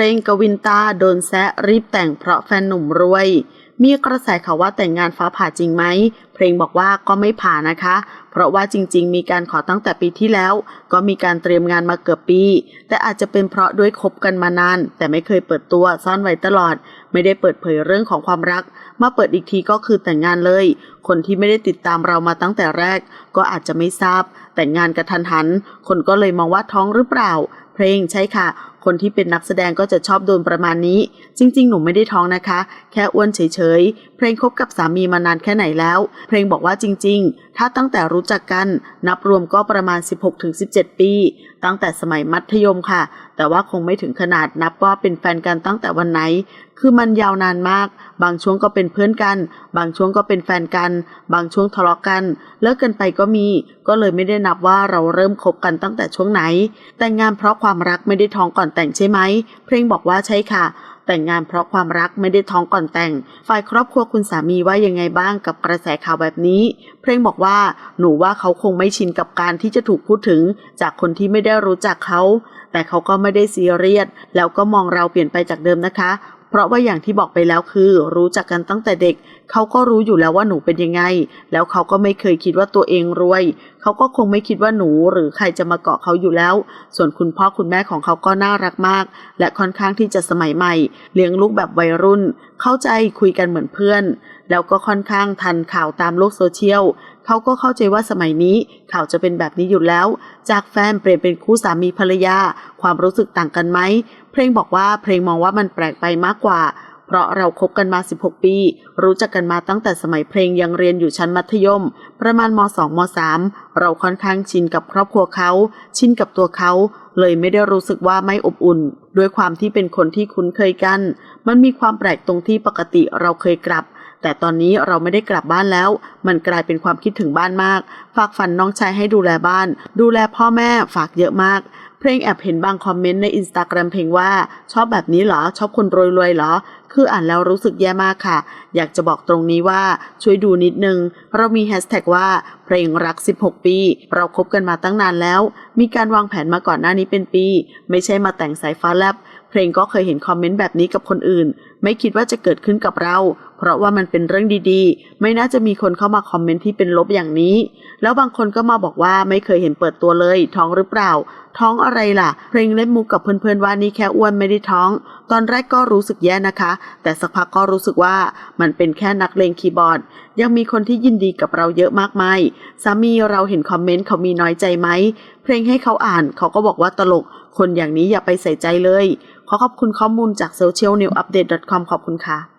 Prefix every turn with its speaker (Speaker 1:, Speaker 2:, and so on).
Speaker 1: ลงกวินตาโดนแซะรีบแต่งเพราะแฟนหนุ่มรวย มีกระแสข่าวว่าแต่งงานฟ้าผ่าจริงไหม เพลงบอกว่าก็ไม่ผ่านะคะ เพราะว่าจริง ๆ มีการขอตั้งแต่ปีที่แล้ว ก็มีการเตรียมงานมาเกือบปี แต่อาจจะเป็นเพราะด้วยคบกันมานาน แต่ไม่เคยเปิดตัวซ่อนไว้ตลอด ไม่ได้เปิดเผยเรื่องของความรัก มาเปิดอีกทีก็คือแต่งงานเลย คนที่ไม่ได้ติดตามเรามาตั้งแต่แรก ก็อาจจะไม่ทราบ แต่งงานกระทันหัน คนก็เลยมองว่าท้องหรือเปล่า เพลงใช่ค่ะคนที่เป็นนักแสดงก็จะชอบโดนประมาณนี้ จริง ๆ หนูไม่ได้ท้องนะคะ แค่อ้วนเฉย ๆ เพลงคบกับสามีมานานแค่ไหนแล้วเพลงบอกว่าจริง ๆ ถ้าตั้งแต่รู้จักกันนับรวมก็ประมาณ 16-17 ปี ตั้งแต่สมัยมัธยมค่ะ แต่ว่าคงไม่ถึงขนาดนับว่าเป็นแฟนกันตั้งแต่วันไหน คือมันยาวนานมาก บางช่วงก็เป็นเพื่อนกัน บางช่วงก็เป็นแฟนกัน บางช่วงทะเลาะกันเลิกกันไปก็มี ก็เลยไม่ได้นับว่าเราเริ่มคบกันตั้งแต่ช่วงไหน แต่งงานเพราะความรักไม่ได้ท้องก่อนแต่งใช่ไหมเพลงบอกว่าใช่ค่ะ แต่งงานเพราะความรักไม่ได้ท้องก่อนแต่ง ฝ่ายครอบครัวคุณสามีว่ายังไงบ้างกับกระแสข่าวแบบนี้ เพลงบอกว่าหนูว่าเขาคงไม่ชินกับการที่จะถูกพูดถึง จากคนที่ไม่ได้รู้จักเขา แต่เขาก็ไม่ได้ซีเรียสแล้วก็มองเราเปลี่ยนไปจากเดิมนะคะ เพราะว่าอย่างที่บอกไปแล้วคือ รู้จักกันตั้งแต่เด็ก เขาก็รู้อยู่แล้วว่าหนูเป็นยังไง แล้วเขาก็ไม่เคยคิดว่าตัวเองรวย เขาก็คงไม่คิดว่าหนูหรือใครจะมาเกาะเขาอยู่แล้ว ส่วนคุณพ่อคุณแม่ของเขาก็น่ารักมาก และค่อนข้างที่จะสมัยใหม่ เลี้ยงลูกแบบวัยรุ่น เข้าใจคุยกันเหมือนเพื่อน แล้วก็ค่อนข้างทันข่าวตามโลกโซเชียล เขาก็เข้าใจว่าสมัยนี้ข่าวจะเป็นแบบนี้อยู่แล้ว จากแฟนเปลี่ยนเป็นคู่สามีภรรยา ความรู้สึกต่างกันไหม เพลงบอกว่าเพลงมองว่ามันแปลกไปมากกว่า เพราะเราคบกันมา 16 ปี รู้จักกันมาตั้งแต่สมัยเพลงยังเรียนอยู่ชั้นมัธยม ประมาณม 2 ม 3 เราค่อนข้างชินกับครอบครัวเขา ชินกับตัวเขาเลยไม่ได้รู้สึกว่าไม่อบอุ่น ด้วยความที่เป็นคนที่คุ้นเคยกัน มันมีความแปลกตรงที่ปกติเราเคยกลับ แต่ตอนนี้เราไม่ได้กลับบ้านแล้ว มันกลายเป็นความคิดถึงบ้านมาก ฝากฝันน้องชายให้ดูแลบ้าน ดูแลพ่อแม่ฝากเยอะมาก เพลงแอบเห็นบางคอมเมนต์ในอินสตาแกรมเพลงว่า ชอบแบบนี้เหรอ ชอบคนรวยๆเหรอ คืออ่านแล้วรู้สึกแย่มากค่ะ อยากจะบอกตรงนี้ว่าช่วยดูนิดนึง เรามีแฮชแท็กว่าเพลงรัก 16 ปี เราคบกันมาตั้งนานแล้ว มีการวางแผนมาก่อนหน้านี้เป็นปี ไม่ใช่มาแต่งสายฟ้าแลบเพลงก็เคยเห็นคอมเมนต์แบบนี้กับคนอื่น ไม่คิดว่าจะเกิดขึ้นกับเรา เพราะว่ามันเป็นเรื่องดีๆ ไม่น่าจะมีคนเข้ามาคอมเมนต์ที่เป็นลบอย่างนี้ แล้วบางคนก็มาบอกว่าไม่เคยเห็นเปิดตัวเลย ท้องหรือเปล่า ท้องอะไรล่ะ เพลงเล่นมุกกับเพื่อนๆว่านี่แค่อ้วนไม่ได้ท้อง ตอนแรกก็รู้สึกแย่นะคะ แต่สักพักก็รู้สึกว่ามันเป็นแค่นักเลงคีย์บอร์ด ยังมีคนที่ยินดีกับเราเยอะมากมายสามีเราเห็นคอมเมนต์เขามีน้อยใจไหมเพลงให้เขาอ่านเขาก็บอกว่าตลก คนอย่างนี้อย่าไปใส่ใจเลย ขอขอบคุณข้อมูลจาก socialnewupdate.com ขอบคุณค่ะ